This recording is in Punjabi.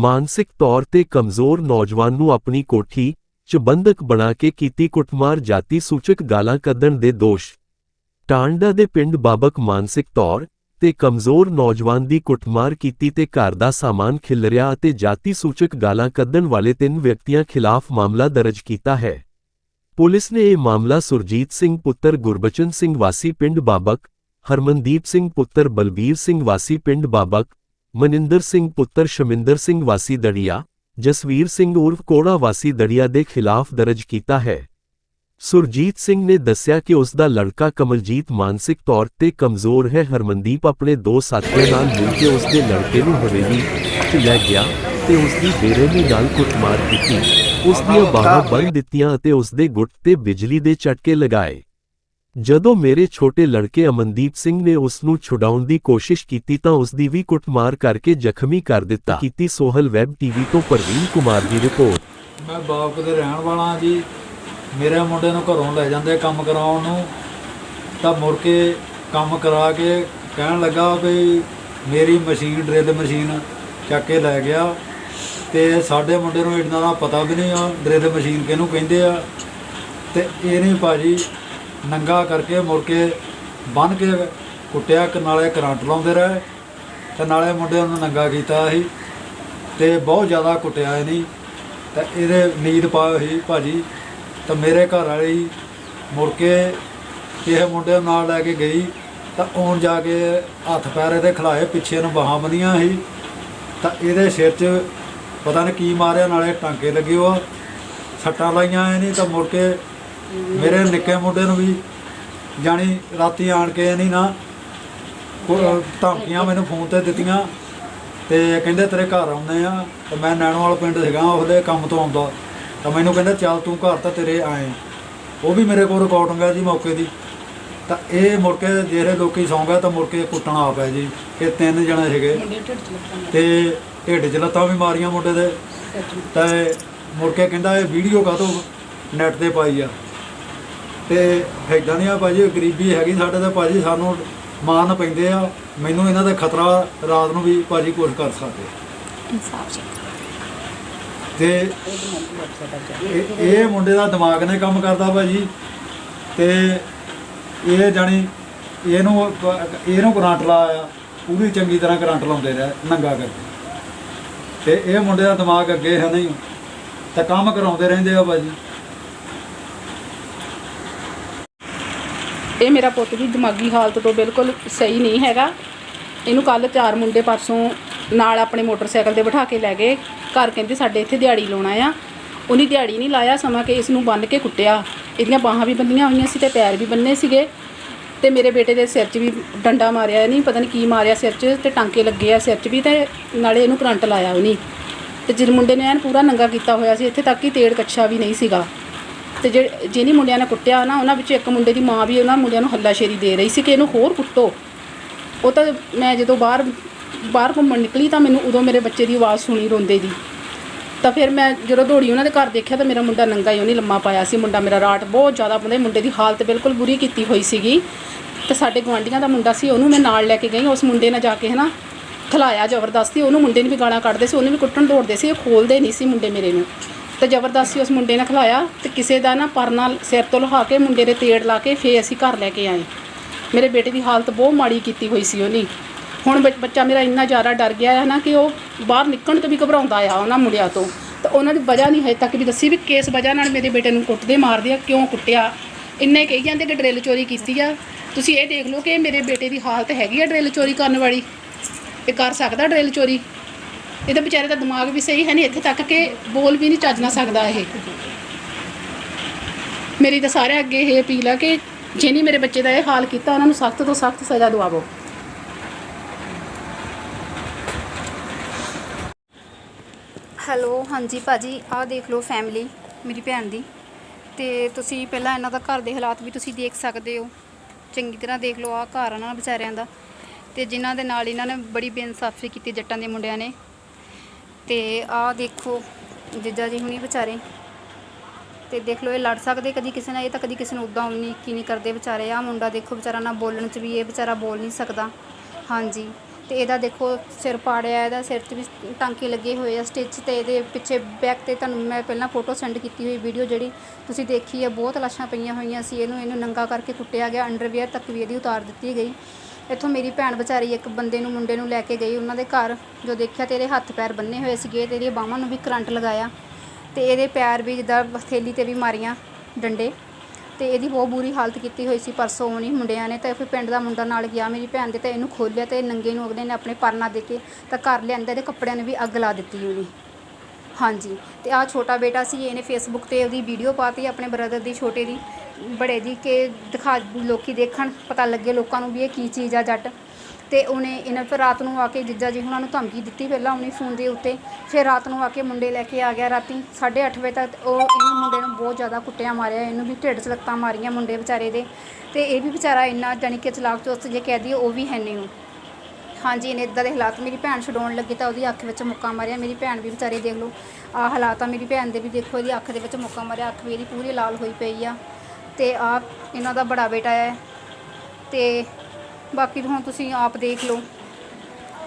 ਮਾਨਸਿਕ ਤੌਰ ਤੇ ਕਮਜ਼ੋਰ ਨੌਜਵਾਨ ਨੂੰ ਆਪਣੀ ਕੋਠੀ 'ਚ ਬੰਦਕ ਬਣਾ ਕੇ ਕੀਤੀ ਕੁੱਟਮਾਰ ਜਾਤੀ ਸੂਚਕ ਗਾਲਾਂ ਕੱਢਣ ਦੇ ਦੋਸ਼। ਟਾਂਡਾ ਦੇ ਪਿੰਡ ਬਾਬਕ ਮਾਨਸਿਕ ਤੌਰ ਤੇ ਕਮਜ਼ੋਰ ਨੌਜਵਾਨ ਦੀ ਕੁੱਟਮਾਰ ਕੀਤੀ ਤੇ ਘਰ ਦਾ ਸਾਮਾਨ ਖਿਲਰਿਆ ਅਤੇ ਜਾਤੀ ਸੂਚਕ ਗਾਲਾਂ ਕੱਢਣ ਵਾਲੇ ਤਿੰਨ ਵਿਅਕਤੀਆਂ ਖਿਲਾਫ ਮਾਮਲਾ ਦਰਜ ਕੀਤਾ ਹੈ। ਪੁਲਿਸ ਨੇ ਇਹ ਮਾਮਲਾ ਸੁਰਜੀਤ ਸਿੰਘ ਪੁੱਤਰ ਗੁਰਬਚਨ ਸਿੰਘ ਵਾਸੀ ਪਿੰਡ ਬਾਬਕ, ਹਰਮਨਦੀਪ ਸਿੰਘ ਪੁੱਤਰ ਬਲਬੀਰ ਸਿੰਘ ਵਾਸੀ ਪਿੰਡ ਬਾਬਕ ਮਨਿੰਦਰ ਸਿੰਘ ਪੁੱਤਰ ਸ਼ਮਿੰਦਰ ਸਿੰਘ ਵਾਸੀ ਦੜੀਆ, ਜਸਵੀਰ ਸਿੰਘ ਉਰਫ ਕੋੜਾ ਵਾਸੀ ਦੜੀਆ ਦੇ ਖਿਲਾਫ ਦਰਜ ਕੀਤਾ ਹੈ। ਸੁਰਜੀਤ ਸਿੰਘ ਨੇ ਦੱਸਿਆ ਕਿ ਉਸ ਦਾ ਲੜਕਾ ਕਮਲਜੀਤ ਮਾਨਸਿਕ ਤੌਰ ਤੇ ਕਮਜ਼ੋਰ ਹੈ। ਹਰਮਨਦੀਪ ਆਪਣੇ ਦੋ ਸਾਥੀਆਂ ਨਾਲ ਮਿਲ ਕੇ ਉਸ ਦੇ ਲੜਕੇ ਨੂੰ ਹਵੇਲੀ 'ਚ ਲੈ ਗਿਆ ਤੇ ਉਸ ਦੀ ਬੇਰਹਿਮੀ ਨਾਲ ਕੁੱਟਮਾਰ ਕੀਤੀ। ਉਸ ਦੀਆਂ ਬਾਹਾਂ ਬੰਨ ਦਿੱਤੀਆਂ ਅਤੇ ਉਸ ਦੇ ਗੁੱਟ ਤੇ ਬਿਜਲੀ ਦੇ ਝਟਕੇ ਲਗਾਏ। ਜਦੋਂ ਮੇਰੇ ਛੋਟੇ ਲੜਕੇ ਅਮਨਦੀਪ ਸਿੰਘ ਨੇ ਉਸ ਨੂੰ ਛੁਡਾਉਣ ਦੀ ਕੋਸ਼ਿਸ਼ ਕੀਤੀ ਤਾਂ ਉਸ ਦੀ ਵੀ ਕੁੱਟਮਾਰ ਕਰਕੇ ਜ਼ਖਮੀ ਕਰ ਦਿੱਤਾ। ਕੀਤੀ ਸੋਹਲ ਵੈਬ ਟੀਵੀ ਤੋਂ ਪ੍ਰਵੀਨ ਕੁਮਾਰ ਦੀ ਰਿਪੋਰਟ। ਮੈਂ ਬਾਪ ਦੇ ਰਹਿਣ ਵਾਲਾ ਜੀ। ਮੇਰੇ ਮੁੰਡੇ ਨੂੰ ਘਰੋਂ ਲੈ ਜਾਂਦੇ ਕੰਮ ਕਰਾਉਣ ਨੂੰ। ਤਾਂ ਮੁੜ ਕੇ ਕੰਮ ਕਰਾ ਕੇ ਕਹਿਣ ਲੱਗਾ ਵੀ ਮੇਰੀ ਮਸ਼ੀਨ, ਡਰਿਲ ਮਸ਼ੀਨ ਚੱਕ ਕੇ ਲੈ ਗਿਆ। ਤੇ ਸਾਡੇ ਮੁੰਡੇ ਨੂੰ ਇਹਨਾਂ ਦਾ ਪਤਾ ਵੀ ਨਹੀਂ ਆ, ਡਰਿਲ ਮਸ਼ੀਨ ਕਿਹਨੂੰ ਕਹਿੰਦੇ ਆ। ਤੇ ਨਹੀਂ ਭਾਜੀ ਨੰਗਾ ਕਰਕੇ ਮੁੜ ਕੇ ਬੰਨ ਕੇ ਕੁੱਟਿਆ ਕਿ ਨਾਲੇ ਕਰੰਟ ਲਾਉਂਦੇ ਰਹੇ ਤੇ ਨਾਲੇ ਮੁੰਡੇ ਨੂੰ ਨੰਗਾ ਕੀਤਾ ਸੀ ਤੇ ਬਹੁਤ ਜ਼ਿਆਦਾ ਕੁੱਟਿਆ ਇਹਨੇ। ਤਾਂ ਇਹਦੇ ਨੀਂਦ ਪਾਈ ਹੋਈ ਭਾਜੀ, ਤਾਂ ਮੇਰੇ ਘਰ ਵਾਲੀ ਮੁੜ ਕੇ ਇਹ ਮੁੰਡੇ ਨੂੰ ਨਾਲ ਲੈ ਕੇ ਗਈ ਤਾਂ ਆਉਣ ਜਾ ਕੇ ਹੱਥ ਪੈਰ ਇਹਦੇ ਖਿਲਾਏ, ਪਿੱਛੇ ਨੂੰ ਬਾਹਾਂ ਬੰਨੀਆਂ ਸੀ। ਤਾਂ ਇਹਦੇ ਸਿਰ 'ਚ ਪਤਾ ਨਹੀਂ ਕੀ ਮਾਰਿਆ, ਨਾਲੇ ਟਾਂਕੇ ਲੱਗੇ ਉਹ ਸੱਟਾਂ ਲਾਈਆਂ ਇਹਨੇ ਤਾਂ ਮੁੜ ਕੇ ਮੇਰੇ ਨਿੱਕੇ ਮੁੰਡੇ ਨੂੰ ਵੀ ਜਾਣੀ ਰਾਤੀ ਆਣ ਕੇ ਇਹਨੇ ਨਾ ਕੋ- ਧਮਕੀਆਂ ਮੈਨੂੰ ਫੋਨ ਤੇ ਦਿੱਤੀਆਂ ਤੇ ਕਹਿੰਦੇ ਤੇਰੇ ਘਰ ਆਉਂਦੇ ਆ ਤੇ ਮੈਂ ਨੈਣੋਵਾਲ ਪਿੰਡ ਸੀਗਾ ਉਹਦੇ ਕੰਮ ਤੋਂ ਆਉਂਦਾ। ਤਾਂ ਮੈਨੂੰ ਕਹਿੰਦਾ ਚੱਲ ਤੂੰ ਘਰ ਤਾਂ ਤੇਰੇ ਆਏ। ਉਹ ਵੀ ਮੇਰੇ ਕੋਲ ਰਿਕਾਰਡਿੰਗ ਹੈ ਜੀ ਮੌਕੇ ਦੀ। ਤਾਂ ਇਹ ਮੁੜ ਕੇ ਜਿਹੜੇ ਲੋਕੀ ਸੌਂ ਗਏ ਤਾਂ ਮੁੜ ਕੇ ਕੁੱਟਣ ਆ ਪਿਆ ਜੀ। ਇਹ ਤਿੰਨ ਜਣੇ ਸੀਗੇ। ਤੇ ਢਿੱਡ 'ਚ ਲੱਤਾਂ ਵੀ ਮਾਰੀਆਂ ਮੁੰਡੇ ਦੇ। ਤੇ ਮੁੜ ਕੇ ਕਹਿੰਦਾ ਇਹ ਵੀਡੀਓ ਕਾਹਤੋਂ ਨੈਟ ਤੇ ਪਾਈ ਆ? ਤੇ ਐਦਾਂ ਨਹੀਂ ਆ ਭਾਜੀ ਗਰੀਬੀ ਹੈਗੀ ਸਾਡੇ ਤੇ ਭਾਜੀ ਸਾਨੂੰ ਮਾਰਨ ਪੈਂਦੇ ਆ। ਮੈਨੂੰ ਇਹਨਾਂ ਦਾ ਖਤਰਾ ਰਾਤ ਨੂੰ ਵੀ ਭਾਜੀ ਕੁਛ ਕਰ ਸਕਦੇ ਇਨਸਾਫ ਜੀ ਤੇ ਇਹ- ਇਹ ਮੁੰਡੇ ਦਾ ਦਿਮਾਗ ਨੇ ਕੰਮ ਕਰਦਾ ਭਾਜੀ। ਤੇ ਇਹ ਜਾਣੀ ਇਹਨੂੰ ਇਹਨੂੰ ਕਰੰਟ ਲਾਇਆ ਪੂਰੀ ਚੰਗੀ ਤਰ੍ਹਾਂ ਕਰੰਟ ਲਾਉਂਦੇ ਰਹੇ ਨੰਗਾ ਕਰਕੇ ਤੇ ਇਹ ਮੁੰਡੇ ਦਾ ਦਿਮਾਗ ਅੱਗੇ ਹੈ ਨਹੀਂ। ਤਾਂ ਕੰਮ ਕਰਾਉਂਦੇ ਰਹਿੰਦੇ ਆ ਭਾਜੀ। ਇਹ ਮੇਰਾ ਪੁੱਤ ਵੀ ਦਿਮਾਗੀ ਹਾਲਤ ਤੋਂ ਬਿਲਕੁਲ ਸਹੀ ਨਹੀਂ ਹੈਗਾ। ਇਹਨੂੰ ਕੱਲ ਚਾਰ ਮੁੰਡੇ ਪਰਸੋਂ ਨਾਲ ਆਪਣੇ ਮੋਟਰਸਾਈਕਲ ਤੇ ਬਿਠਾ ਕੇ ਲੈ ਗਏ। ਘਰ ਕਹਿੰਦੇ ਸਾਡੇ ਇੱਥੇ ਦਿਹਾੜੀ ਲਾਉਣਾ ਆ। ਉਹਨੇ ਦਿਹਾੜੀ ਨਹੀਂ ਲਾਇਆ, ਸਮਾਂ ਕਿ ਇਸ ਨੂੰ ਬੰਨ ਕੇ ਕੁੱਟਿਆ। ਇਹਦੀਆਂ ਬਾਹਾਂ ਵੀ ਬੰਨੀਆਂ ਹੋਈਆਂ ਸੀ ਤੇ ਪੈਰ ਵੀ ਬੰਨੇ ਸੀਗੇ। ਤੇ ਮੇਰੇ ਬੇਟੇ ਦੇ ਸਿਰ 'ਚ ਵੀ ਡੰਡਾ ਮਾਰਿਆ ਨਹੀਂ ਪਤਾ ਨਹੀਂ ਕੀ ਮਾਰਿਆ ਸਿਰ 'ਚ ਤੇ ਟਾਂਕੇ ਲੱਗੇ ਆ ਸਿਰ 'ਚ ਵੀ ਤੇ ਨਾਲੇ ਇਹਨੂੰ ਕਰੰਟ ਲਾਇਆ ਉਹਨੇ। ਤੇ ਜਿਸ ਮੁੰਡੇ ਨੇ ਐਨ ਪੂਰਾ ਨੰਗਾ ਕੀਤਾ ਹੋਇਆ ਸੀ, ਇੱਥੇ ਤੱਕ ਕਿ ਤੇੜ ਕੱਛਾ ਵੀ ਨਹੀਂ ਸੀਗਾ। ਤੇ ਜਿਹੜੇ ਜਿਹਨੀ ਮੁੰਡਿਆਂ ਨੇ ਕੁੱਟਿਆ ਨਾ, ਉਹਨਾਂ ਵਿੱਚ ਇੱਕ ਮੁੰਡੇ ਦੀ ਮਾਂ ਵੀ ਉਹਨਾਂ ਮੁੰਡਿਆਂ ਨੂੰ ਹੱਲਾਸ਼ੇਰੀ ਦੇ ਰਹੀ ਸੀ ਕਿ ਇਹਨੂੰ ਹੋਰ ਕੁੱਟੋ। ਉਹ ਤਾਂ ਮੈਂ ਜਦੋਂ ਬਾਹਰ ਬਾਹਰ ਘੁੰਮਣ ਨਿਕਲੀ ਤਾਂ ਮੈਨੂੰ ਉਦੋਂ ਮੇਰੇ ਬੱਚੇ ਦੀ ਆਵਾਜ਼ ਸੁਣੀ ਰੋਂਦੇ ਦੀ ਤਾਂ ਫਿਰ ਮੈਂ ਜਦੋਂ ਦੌੜੀ ਉਹਨਾਂ ਦੇ ਘਰ ਦੇਖਿਆ ਤਾਂ ਮੇਰਾ ਮੁੰਡਾ ਨੰਗਾ ਹੀ ਉਹਨੇ ਲੰਮਾ ਪਾਇਆ ਸੀ। ਮੁੰਡਾ ਮੇਰਾ ਰਾਟ ਬਹੁਤ ਜ਼ਿਆਦਾ ਬੰਦੇ ਮੁੰਡੇ ਦੀ ਹਾਲਤ ਬਿਲਕੁਲ ਬੁਰੀ ਕੀਤੀ ਹੋਈ ਸੀਗੀ। ਤੇ ਸਾਡੇ ਗੁਆਂਢੀਆਂ ਦਾ ਮੁੰਡਾ ਸੀ, ਉਹਨੂੰ ਮੈਂ ਨਾਲ ਲੈ ਕੇ ਗਈ। ਉਸ ਮੁੰਡੇ ਨਾਲ ਜਾ ਕੇ ਹਨਾ ਖਲਾਇਆ ਜ਼ਬਰਦਸਤੀ। ਉਹਨੂੰ ਮੁੰਡੇ ਨੂੰ ਵੀ ਗਾਲਾਂ ਕੱਢਦੇ ਸੀ, ਉਹਨੂੰ ਵੀ ਕੁੱਟਣ ਦੌੜਦੇ ਸੀ। ਇਹ ਖੋਲਦੇ ਨਹੀਂ ਸੀ ਮੁੰਡੇ ਮੇਰੇ ਨੂੰ। ਤੇ ਜ਼ਬਰਦਸਤੀ ਉਸ ਮੁੰਡੇ ਨੇ ਖਿਲਾਇਆ ਤੇ ਕਿਸੇ ਦਾ ਨਾ ਪਰ ਨਾਲ ਸਿਰ ਤੋਂ ਲਹਾ ਕੇ ਮੁੰਡੇ ਦੇ ਤੇੜ ਲਾ ਕੇ ਫੇਰ ਅਸੀਂ ਘਰ ਲੈ ਕੇ ਆਏ। ਮੇਰੇ ਬੇਟੇ ਦੀ ਹਾਲਤ ਬਹੁਤ ਮਾੜੀ ਕੀਤੀ ਹੋਈ ਸੀ ਉਹਨੇ। ਹੁਣ ਬੱਚ- ਬੱਚਾ ਮੇਰਾ ਇੰਨਾ ਜ਼ਿਆਦਾ ਡਰ ਗਿਆ ਹੈ ਨਾ ਕਿ ਉਹ ਬਾਹਰ ਨਿਕਲਣ ਤੋਂ ਵੀ ਘਬਰਾਉਂਦਾ ਆ ਉਹਨਾਂ ਮੁੰਡਿਆਂ ਤੋਂ। ਤਾਂ ਉਹਨਾਂ ਦੀ ਵਜ੍ਹਾ ਨਹੀਂ ਹਜੇ ਤੱਕ ਵੀ ਦੱਸੀ ਵੀ ਕਿਸ ਵਜ੍ਹਾ ਨਾਲ ਮੇਰੇ ਬੇਟੇ ਨੂੰ ਕੁੱਟਦੇ ਮਾਰਦੇ ਆ, ਕਿਉਂ ਕੁੱਟਿਆ? ਇੰਨੇ ਕਹੀ ਜਾਂਦੇ ਕਿ ਡਰਿੱਲ ਚੋਰੀ ਕੀਤੀ ਆ। ਤੁਸੀਂ ਇਹ ਦੇਖ ਲਓ ਕਿ ਮੇਰੇ ਬੇਟੇ ਦੀ ਹਾਲਤ ਹੈਗੀ ਆ ਡਰਿੱਲ ਚੋਰੀ ਕਰਨ ਵਾਲੀ। ਇਹ ਕਰ ਸਕਦਾ ਡਰਿੱਲ ਚੋਰੀ? ਇਹਦਾ ਵਿਚਾਰੇ ਦਾ ਦਿਮਾਗ ਵੀ ਸਹੀ ਹੈ ਨਹੀਂ, ਇੱਥੇ ਤੱਕ ਕਿ ਬੋਲ ਵੀ ਨਹੀਂ ਚੱਜ ਨਾ ਸਕਦਾ ਇਹ। ਮੇਰੀ ਤਾਂ ਸਾਰਿਆਂ ਅੱਗੇ ਇਹ ਅਪੀਲ ਆ ਕਿ ਜਿਹਨੇ ਮੇਰੇ ਬੱਚੇ ਦਾ ਇਹ ਹਾਲ ਕੀਤਾ, ਉਹਨਾਂ ਨੂੰ ਸਖਤ ਤੋਂ ਸਖਤ ਸਜ਼ਾ ਦਿਵਾਵੋ। ਹੈਲੋ, ਹਾਂਜੀ ਭਾਜੀ, ਆਹ ਦੇਖ ਲਓ ਫੈਮਿਲੀ ਮੇਰੀ ਭੈਣ ਦੀ। ਤੇ ਤੁਸੀਂ ਪਹਿਲਾਂ ਇਹਨਾਂ ਦਾ ਘਰ ਦੇ ਹਾਲਾਤ ਵੀ ਤੁਸੀਂ ਦੇਖ ਸਕਦੇ ਹੋ। ਚੰਗੀ ਤਰ੍ਹਾਂ ਦੇਖ ਲਓ, ਆਹ ਘਰ ਇਹਨਾਂ ਵਿਚਾਰਿਆਂ ਦਾ। ਤੇ ਜਿਨ੍ਹਾਂ ਦੇ ਨਾਲ ਇਹਨਾਂ ਨੇ ਬੜੀ ਬੇਇਨਸਾਫੀ ਕੀਤੀ ਜੱਟਾਂ ਦੇ ਮੁੰਡਿਆਂ ਨੇ। ਤੇ ਆਹ ਦੇਖੋ, ਜੀਜਾ ਜੀ ਹੁਣੀ ਵਿਚਾਰੇ। ਤੇ ਦੇਖ ਲਓ, ਇਹ ਲੜ ਸਕਦੇ ਕਦੀ ਕਿਸੇ ਨਾਲ, ਇਹ ਤਾਂ ਕਦੀ ਕਿਸੇ ਨੂੰ ਉਦਾਂ ਉਨੀ ਨਹੀਂ ਕੀ ਨਹੀਂ ਕਰਦੇ ਵਿਚਾਰੇ। ਆਹ ਮੁੰਡਾ ਦੇਖੋ, ਵਿਚਾਰਾ ਨਾ ਬੋਲਣ ਚ ਵੀ, ਇਹ ਵਿਚਾਰਾ ਬੋਲ ਨਹੀਂ ਸਕਦਾ। ਹਾਂਜੀ। ਤੇ ਇਹਦਾ ਦੇਖੋ, ਸਿਰ ਪਾੜਿਆ, ਇਹਦਾ ਸਿਰ 'ਚ ਵੀ ਟਾਂਕੇ ਲੱਗੇ ਹੋਏ ਆ ਸਟਿਚ ਤੇ ਇਹਦੇ ਪਿੱਛੇ ਬੈਕ ਤੇ ਤੁਹਾਨੂੰ ਮੈਂ ਪਹਿਲਾਂ ਫੋਟੋ ਸੈਂਡ ਕੀਤੀ ਹੋਈ ਵੀਡੀਓ ਜਿਹੜੀ ਤੁਸੀਂ ਦੇਖੀ ਆ, ਬਹੁਤ ਲਾਸ਼ਾਂ ਪਈਆਂ ਹੋਈਆਂ ਸੀ। ਇਹਨੂੰ ਇਹਨੂੰ ਨੰਗਾ ਕਰਕੇ ਕੁੱਟਿਆ ਗਿਆ ਅੰਡਰਵੇਅਰ ਤੱਕ ਵੀ ਇਹਦੀ ਉਤਾਰ ਦਿੱਤੀ ਗਈ। ਇੱਥੋਂ ਮੇਰੀ ਭੈਣ ਵਿਚਾਰੀ ਇੱਕ ਬੰਦੇ ਨੂੰ, ਮੁੰਡੇ ਨੂੰ ਲੈ ਕੇ ਗਈ, ਉਹਨਾਂ ਦੇ ਘਰ, ਜੋ ਦੇਖਿਆ ਤੇ ਇਹਦੇ ਹੱਥ ਪੈਰ ਬੰਨੇ ਹੋਏ ਸੀਗੇ ਤੇ ਇਹਦੀਆਂ ਬਾਹਾਂ ਨੂੰ ਵੀ ਕਰੰਟ ਲਗਾਇਆ ਤੇ ਇਹਦੇ ਪੈਰ ਵੀ ਜਿੱਦਾਂ ਹਥੇਲੀ ਤੇ ਵੀ ਮਾਰੀਆਂ ਡੰਡੇ ਤੇ ਇਹਦੀ ਬਹੁਤ ਬੁਰੀ ਹਾਲਤ ਕੀਤੀ ਹੋਈ ਸੀ ਪਰਸੋਂ ਨਹੀਂ ਮੁੰਡਿਆਂ ਨੇ ਤਾਂ ਫਿਰ ਪਿੰਡ ਦਾ ਮੁੰਡਾ ਨਾਲ ਗਿਆ, ਮੇਰੀ ਭੈਣ ਦੇ ਤਾਂ ਇਹਨੂੰ ਖੋਲਿਆ ਤੇ ਨੰਗੇ ਨੂੰ ਅਗਲੇ ਨੇ ਆਪਣੇ ਪਰਨਾ ਦੇ ਕੇ ਤਾਂ ਘਰ ਲਿਆਂਦਾ ਇਹਦੇ ਕੱਪੜਿਆਂ ਨੂੰ ਵੀ ਅੱਗ ਲਾ ਦਿੱਤੀ ਉਹਨੇ ਹਾਂਜੀ, ਤੇ ਆ ਛੋਟਾ ਬੇਟਾ ਸੀ, ਇਹਨੇ ਫੇਸਬੁੱਕ ਤੇ ਉਹਦੀ ਵੀਡੀਓ ਪਾਤੀ ਆਪਣੇ ਬ੍ਰਦਰ ਦੀ, ਛੋਟੇ ਦੀ ਬੜੇ ਦੀ ਕਿ ਦਿਖਾ ਲੋਕੀ ਦੇਖਣ, ਪਤਾ ਲੱਗੇ ਲੋਕਾਂ ਨੂੰ ਵੀ ਇਹ ਕੀ ਚੀਜ਼ ਆ ਜੱਟ। ਤੇ ਉਹਨੇ ਇਹਨਾਂ ਫਿਰ ਰਾਤ ਨੂੰ ਆ ਕੇ ਜਿੱਜਾ ਜੀ ਉਹਨਾਂ ਨੂੰ ਧਮਕੀ ਦਿੱਤੀ ਪਹਿਲਾਂ ਉਹਨੇ ਫੋਨ ਦੇ ਉੱਤੇ। ਫਿਰ ਰਾਤ ਨੂੰ ਆ ਕੇ ਮੁੰਡੇ ਲੈ ਕੇ ਆ ਗਿਆ ਰਾਤੀ 8:30 ਵਜੇ ਤੱਕ। ਉਹ ਇਹਨੂੰ ਮੁੰਡੇ ਨੂੰ ਬਹੁਤ ਜ਼ਿਆਦਾ ਕੁੱਟਿਆ ਮਾਰਿਆ, ਇਹਨੂੰ ਵੀ ਢਿੱਡ 'ਚ ਲੱਤਾਂ ਮਾਰੀਆਂ ਮੁੰਡੇ ਵਿਚਾਰੇ ਦੇ। ਤੇ ਇਹ ਵੀ ਵਿਚਾਰਾ ਇੰਨਾ ਜਾਣੀ ਕਿ ਚਲਾਕ ਚੁਸਤ ਜੇ ਕਹਿ ਦਈਏ, ਉਹ ਵੀ ਹੈ ਨਹੀਂ ਉਹ ਹਾਂਜੀ, ਇਹਨੇ ਇਦਾਂ ਦੇ ਹਾਲਾਤ, ਮੇਰੀ ਭੈਣ ਛਡਾਉਣ ਲੱਗੀ ਤਾਂ ਉਹਦੀ ਅੱਖ ਵਿੱਚ ਮੁੱਕਾ ਮਾਰਿਆ। ਮੇਰੀ ਭੈਣ ਵੀ ਵਿਚਾਰੀ ਦੇਖ ਲਓ ਆ ਹਾਲਾਤ ਆ, ਮੇਰੀ ਭੈਣ ਦੇ ਵੀ ਦੇਖੋ, ਇਹਦੀ ਅੱਖ ਦੇ ਵਿੱਚ ਮੁੱਕਾ ਮਾਰਿਆ। ਅੱਖ ਵੀ ਇਹਦੀ ਪੂਰੀ ਲਾਲ ਹੋਈ ਪਈ ਆ। ਤੇ ਆਪ ਇਹਨਾਂ ਦਾ ਬੜਾ ਬੇਟਾ ਹੈ ਤੇ ਬਾਕੀ ਹੁਣ ਤੁਸੀਂ ਆਪ ਦੇਖ ਲਓ।